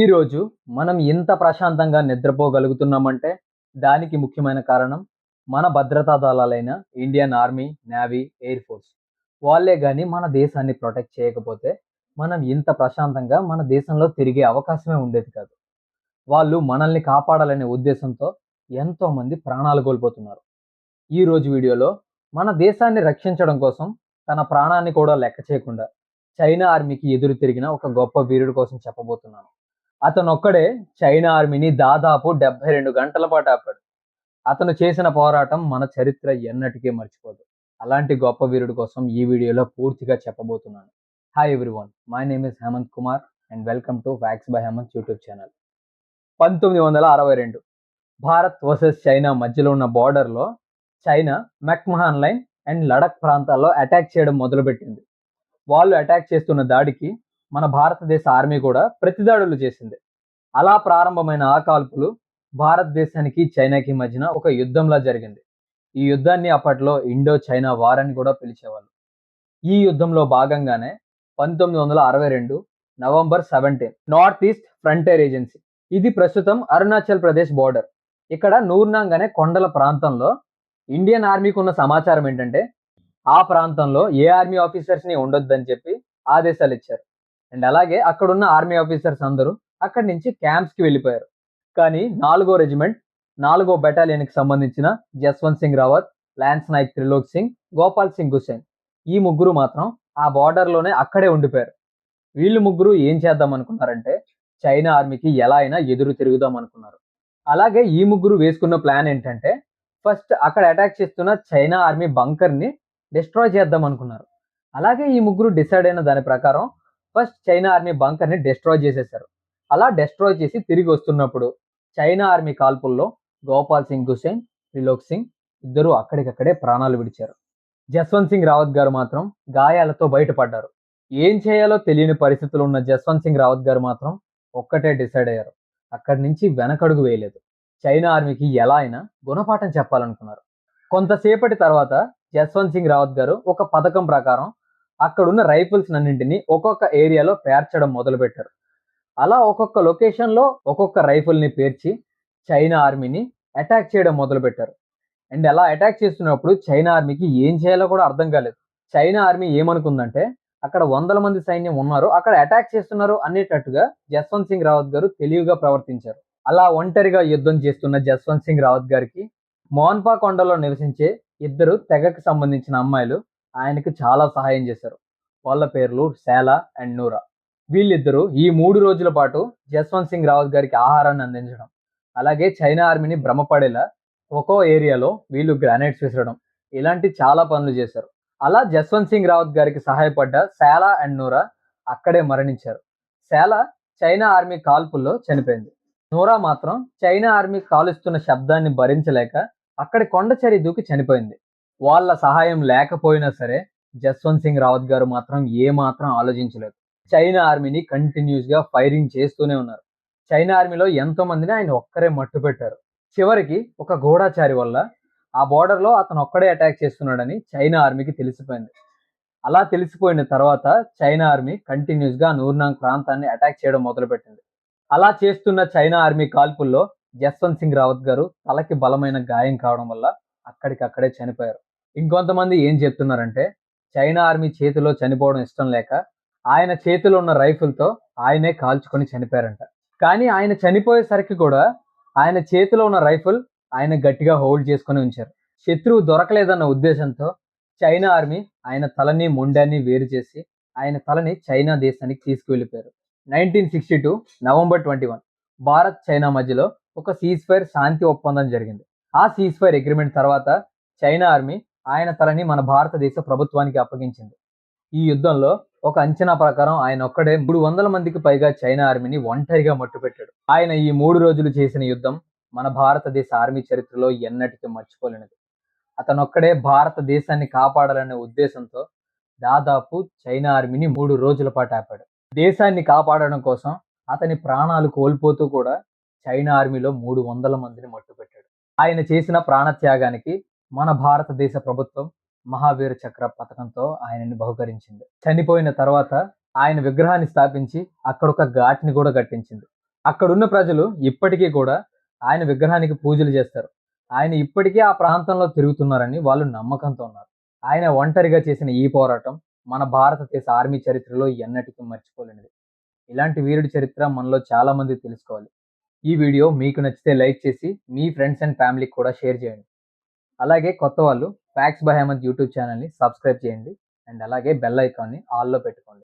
ఈరోజు మనం ఇంత ప్రశాంతంగా నిద్రపోగలుగుతున్నామంటే దానికి ముఖ్యమైన కారణం మన భద్రతా దళాలైన Indian army navy air force. వాళ్ళే కానీ మన దేశాన్ని ప్రొటెక్ట్ చేయకపోతే మనం ఇంత ప్రశాంతంగా మన దేశంలో తిరిగే అవకాశమే ఉండేది కాదు. వాళ్ళు మనల్ని కాపాడాలనే ఉద్దేశంతో ఎంతోమంది ప్రాణాలు కోల్పోతున్నారు. ఈ రోజు వీడియోలో మన దేశాన్ని రక్షించడం కోసం తన ప్రాణాన్ని కూడా లెక్క చేయకుండా చైనా ఆర్మీకి ఎదురు తిరిగిన ఒక గొప్ప వీరుడి కోసం చెప్పబోతున్నాను. అతను ఒక్కడే చైనా ఆర్మీని దాదాపు డెబ్బై రెండు గంటల పాటు ఆపాడు. అతను చేసిన పోరాటం మన చరిత్ర ఎన్నటికీ మర్చిపోదు. అలాంటి గొప్ప వీరుడు కోసం ఈ వీడియోలో పూర్తిగా చెప్పబోతున్నాను. Hi everyone my name is Hemant Kumar and welcome to facts by Hemant YouTube channel పంతొమ్మిది వందల అరవై రెండు భారత్ వర్సెస్ చైనా మధ్యలో ఉన్న బార్డర్లో China McMahon line and Ladakh ప్రాంతాల్లో అటాక్ చేయడం మొదలుపెట్టింది. వాళ్ళు అటాక్ చేస్తున్న దాడికి మన భారతదేశ ఆర్మీ కూడా ప్రతిదాడులు చేసింది. అలా ప్రారంభమైన ఆ కాల్పులు భారతదేశానికి చైనాకి మధ్యన ఒక యుద్ధంలా జరిగింది. ఈ యుద్ధాన్ని అప్పట్లో ఇండో చైనా వార్ అని కూడా పిలిచేవాళ్ళు. ఈ యుద్ధంలో భాగంగానే పంతొమ్మిది వందల అరవై రెండు November seventeen North East Frontier Agency ఇది ప్రస్తుతం అరుణాచల్ ప్రదేశ్ బోర్డర్. ఇక్కడ నూర్నాంగ్ అనే కొండల ప్రాంతంలో ఇండియన్ ఆర్మీకి ఉన్న సమాచారం ఏంటంటే ఆ ప్రాంతంలో ఏ ఆర్మీ ఆఫీసర్స్ని ఉండొద్దని చెప్పి ఆదేశాలు ఇచ్చారు. అండ్ అలాగే అక్కడున్న ఆర్మీ ఆఫీసర్స్ అందరూ అక్కడి నుంచి క్యాంప్స్కి వెళ్ళిపోయారు. కానీ నాలుగో రెజిమెంట్ నాలుగో బెటాలియన్కి సంబంధించిన జస్వంత్ సింగ్ రావత్ లాన్స్ నాయక్ త్రిలోక్ సింగ్ గోపాల్ సింగ్ హుసేన్ ఈ ముగ్గురు మాత్రం ఆ బార్డర్లోనే అక్కడే ఉండిపోయారు. వీళ్ళు ముగ్గురు ఏం చేద్దాం అనుకున్నారంటే చైనా ఆర్మీకి ఎలా అయినా ఎదురు తిరుగుదాం అనుకున్నారు. అలాగే ఈ ముగ్గురు వేసుకున్న ప్లాన్ ఏంటంటే ఫస్ట్ అక్కడ అటాక్ చేస్తున్న చైనా ఆర్మీ బంకర్ని డిస్ట్రాయ్ చేద్దాం అనుకున్నారు. అలాగే ఈ ముగ్గురు డిసైడ్ అయిన దాని ప్రకారం ఫస్ట్ చైనా ఆర్మీ బంకర్ని డిస్ట్రాయ్ చేసేసారు. అలా డిస్ట్రాయ్ చేసి తిరిగి వస్తున్నప్పుడు చైనా ఆర్మీ కాల్పుల్లో గోపాల్ సింగ్ హుసేన్ త్రిలోక్ సింగ్ ఇద్దరు అక్కడికక్కడే ప్రాణాలు విడిచారు. జస్వంత్ సింగ్ రావత్ గారు మాత్రం గాయాలతో బయటపడ్డారు. ఏం చేయాలో తెలియని పరిస్థితులు ఉన్న జస్వంత్ సింగ్ రావత్ గారు మాత్రం ఒక్కటే డిసైడ్ అయ్యారు. అక్కడి నుంచి వెనకడుగు వేయలేదు. చైనా ఆర్మీకి ఎలా అయినా గుణపాఠం చెప్పాలనుకున్నారు. కొంతసేపటి తర్వాత జస్వంత్ సింగ్ రావత్ గారు ఒక పథకం ప్రకారం అక్కడున్న రైఫిల్స్ అన్నింటినీ ఒక్కొక్క ఏరియాలో పేర్చడం మొదలుపెట్టారు. అలా ఒక్కొక్క లొకేషన్లో ఒక్కొక్క రైఫిల్ని పేర్చి చైనా ఆర్మీని అటాక్ చేయడం మొదలుపెట్టారు. అండ్ అలా అటాక్ చేస్తున్నప్పుడు చైనా ఆర్మీకి ఏం చేయాలో కూడా అర్థం కాలేదు. చైనా ఆర్మీ ఏమనుకుందంటే అక్కడ వందల మంది సైన్యం ఉన్నారు అక్కడ అటాక్ చేస్తున్నారు అనేటట్టుగా జస్వంత్ సింగ్ రావత్ గారు తెలివిగా ప్రవర్తించారు. అలా ఒంటరిగా యుద్ధం చేస్తున్న జస్వంత్ సింగ్ రావత్ గారికి మోన్పా కొండలో నివసించే ఇద్దరు తెగకు సంబంధించిన అమ్మాయిలు ఆయనకు చాలా సహాయం చేశారు. వాళ్ళ పేర్లు శాల అండ్ నూరా. వీళ్ళిద్దరూ ఈ మూడు రోజుల పాటు జస్వంత్ సింగ్ రావత్ గారికి ఆహారాన్ని అందించడం అలాగే చైనా ఆర్మీని భ్రమపడేలా ఒక్కో ఏరియాలో వీళ్ళు గ్రానైట్స్ విసరడం ఇలాంటి చాలా పనులు చేశారు. అలా జస్వంత్ సింగ్ రావత్ గారికి సహాయపడ్డ శాల అండ్ నూరా అక్కడే మరణించారు. శాల చైనా ఆర్మీ కాల్పుల్లో చనిపోయింది. నూరా మాత్రం చైనా ఆర్మీ కాలుస్తున్న శబ్దాన్ని భరించలేక అక్కడి కొండచరి దూకి చనిపోయింది. వాళ్ళ సహాయం లేకపోయినా సరే జస్వంత్ సింగ్ రావత్ గారు మాత్రం ఏ మాత్రం ఆలోచించలేదు. చైనా ఆర్మీని కంటిన్యూస్గా ఫైరింగ్ చేస్తూనే ఉన్నారు. చైనా ఆర్మీలో ఎంతో మందిని ఆయన ఒక్కరే మట్టు పెట్టారు. చివరికి ఒక గూఢాచారి వల్ల ఆ బోర్డర్లో అతను ఒక్కడే అటాక్ చేస్తున్నాడని చైనా ఆర్మీకి తెలిసిపోయింది. అలా తెలిసిపోయిన తర్వాత చైనా ఆర్మీ కంటిన్యూస్గా నూర్నాంగ్ ప్రాంతాన్ని అటాక్ చేయడం మొదలుపెట్టింది. అలా చేస్తున్న చైనా ఆర్మీ కాల్పుల్లో జస్వంత్ సింగ్ రావత్ గారు తలకి బలమైన గాయం కావడం వల్ల అక్కడికక్కడే చనిపోయారు. ఇంకొంతమంది ఏం చెప్తున్నారంటే చైనా ఆర్మీ చేతిలో చనిపోవడం ఇష్టం లేక ఆయన చేతిలో ఉన్న రైఫిల్తో ఆయనే కాల్చుకొని చనిపోయారంట. కానీ ఆయన చనిపోయేసరికి కూడా ఆయన చేతిలో ఉన్న రైఫిల్ ఆయన గట్టిగా హోల్డ్ చేసుకొని ఉంచారు. శత్రువు దొరకలేదన్న ఉద్దేశంతో చైనా ఆర్మీ ఆయన తలని మొండాన్ని వేరు చేసి ఆయన తలని చైనా దేశానికి తీసుకువెళ్ళిపోయారు. Nineteen sixty two November twenty one Bharat China మధ్యలో ఒక సీజ్ ఫైర్ శాంతి ఒప్పందం జరిగింది. ఆ సీజ్ ఫైర్ అగ్రిమెంట్ తర్వాత చైనా ఆర్మీ ఆయన తలని మన భారతదేశ ప్రభుత్వానికి అప్పగించింది. ఈ యుద్ధంలో ఒక అంచనా ప్రకారం ఆయన ఒక్కడే మూడు వందల మందికి పైగా చైనా ఆర్మీని ఒంటరిగా మట్టుపెట్టాడు. ఆయన ఈ మూడు రోజులు చేసిన యుద్ధం మన భారతదేశ ఆర్మీ చరిత్రలో ఎన్నటికీ మర్చిపోలేనిది. అతను ఒక్కడే భారతదేశాన్ని కాపాడాలనే ఉద్దేశంతో దాదాపు చైనా ఆర్మీని మూడు రోజుల పాటు ఆపాడు. దేశాన్ని కాపాడడం కోసం అతని ప్రాణాలు కోల్పోతూ కూడా చైనా ఆర్మీలో మూడు వందల మందిని మట్టుపెట్టాడు. ఆయన చేసిన ప్రాణత్యాగానికి మన భారతదేశ ప్రభుత్వం మహావీర చక్ర పథకంతో ఆయనని బహుకరించింది. చనిపోయిన తర్వాత ఆయన విగ్రహాన్ని స్థాపించి అక్కడ ఒక ఘాట్ని కూడా కట్టించింది. అక్కడున్న ప్రజలు ఇప్పటికీ కూడా ఆయన విగ్రహానికి పూజలు చేస్తారు. ఆయన ఇప్పటికీ ఆ ప్రాంతంలో తిరుగుతున్నారని వాళ్ళు నమ్మకంతో ఉన్నారు. ఆయన ఒంటరిగా చేసిన ఈ పోరాటం మన భారతదేశ ఆర్మీ చరిత్రలో ఎన్నటికీ మర్చిపోలేనిది. ఇలాంటి వీరుడి చరిత్ర మనలో చాలామంది తెలుసుకోవాలి. ఈ వీడియో మీకు నచ్చితే లైక్ చేసి మీ ఫ్రెండ్స్ అండ్ ఫ్యామిలీకి కూడా షేర్ చేయండి. అలాగే కొత్త వాళ్ళు ఫ్యాక్స్ బై హేమంత్ యూట్యూబ్ ఛానల్ని సబ్స్క్రైబ్ చేయండి. అండ్ అలాగే బెల్ ఐకాన్ని ఆల్లో పెట్టుకోండి.